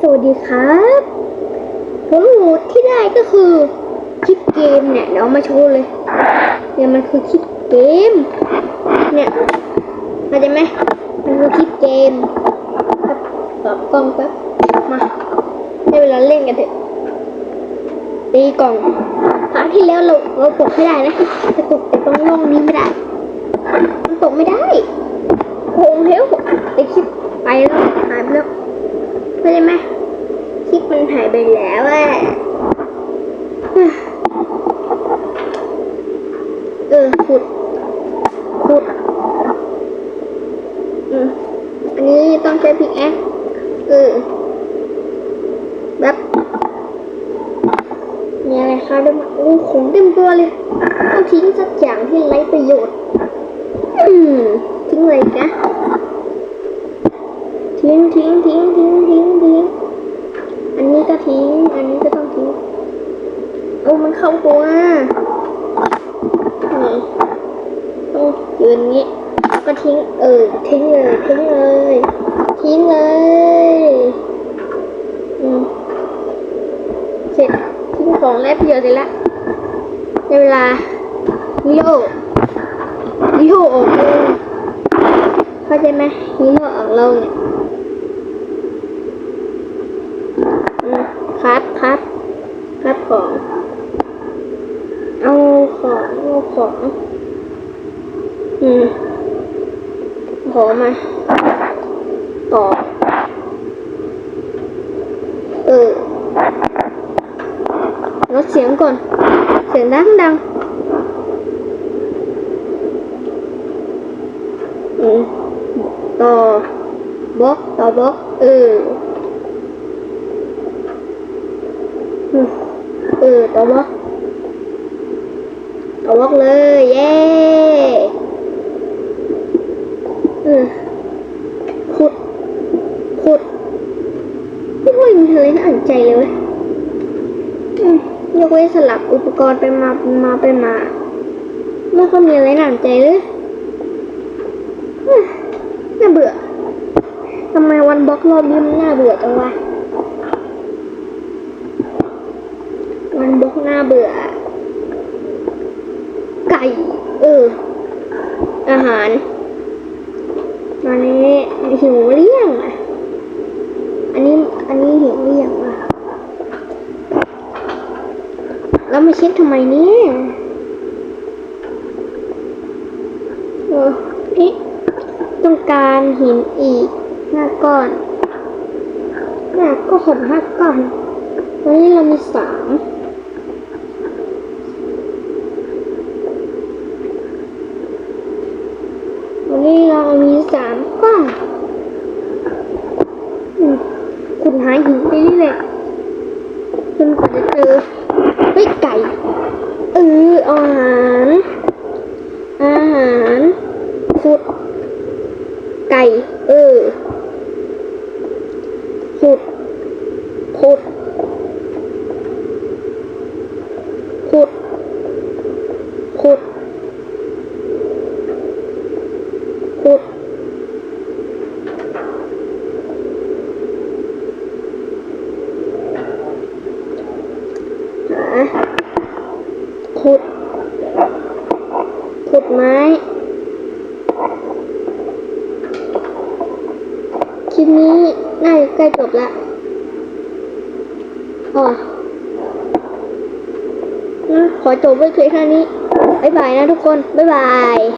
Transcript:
สวัสดีครับ ผมหลดที่ได้ก็คือคลิปเกมเนี่ยเดี๋ยวเอามาโชว์เลยเนี่ยมันคือคลิปเกม เนี่ยเข้าใจไหมมันคือคลิปเกมครับปรับกล้องแป๊บมาได้เวลาเล่นกันเถอะตีกล่องครั้งที่แล้วเราเราตกไม่ได้นะจะตกแต่ตรงร่องนี้ไม่ได้มันตกไม่ได้โค้งเทวไอคลิปไปแล้วหายไปแล้ว เข้าใจไหมคลิปมันหายไปแล้วอะเออขุดขุดอืมอันนี้ต้องใช้พิกแอคเออแบบมีอะไรคะด้วยมั้ยโอ้ของเต็มตัวเลยต้องทิ้งสักอย่างที่ไร้ประโยชน์ อืมทิ้งเลยนะทิ้งทิ้งทิ้งทิ้งทิ้งทิ้งอันนี้ก็ทิ้ง อันนี้ก็ต้องทิ้งโอ้มันเข้าตัวนี่ต้องยืนงี้ก็ทิ้งเออทิ้งเลยทิ้งเลยทิ้งเลยอืมเสร็จทิ้งของแล้วประโยชน์เสร็จแล้วในเวลาเลี้ยวฮีโร่ออกลงเข้าใจไหมฮีโร่ออกโลงเนี่ยอืม ครับครับของ เอาของเอาของอืมขอมาต่อเออลดเสียงก่อน เสียงดังดังอืมต่อบล็อกต่อบล็อกเอออืม เออตอบล็อกตอบล็อกเลย เย้อืมขุด ขุดไม่ค่อยมีอะไรน่าอ่านใจเลยยอืมยกเว้นสลับอุปกรณ์ไปมามาไปมา ไม่ค่อยมีอะไรน่าอ่านใจเลยน่าเบื่อทำไมวันบล็อกรอบนี้มันน่าเบื่อจังวะ วัน บล็อกน่าเบื่อ ไก่ เออ อาหารตอนนี้หิวเรี่ยงอะ อันนี้ อันนี้หิวเรี่ยงอะ แล้วมาเช็คทำไมเนี่ยเออนี่ต้องการหินอีกห้าก้อนห้าก็หดห้าก้อนวันนี้เรามีสามวันนี้เรามีสาม ก้อนอืมคุณหาหินไปเรื่อยๆจนกว่าจะเจอเฮ้ยไก่เอออาหารอาหารขุดไก่ เออขุดขุดขุดขุดขุดหา ขุด ขุดไม้ คลิปนี้น่าจะใกล้จบแล้วอ๋อนะขอจบไว้เพียงเท่านี้ บ๊ายบายนะทุกคน บ๊ายบาย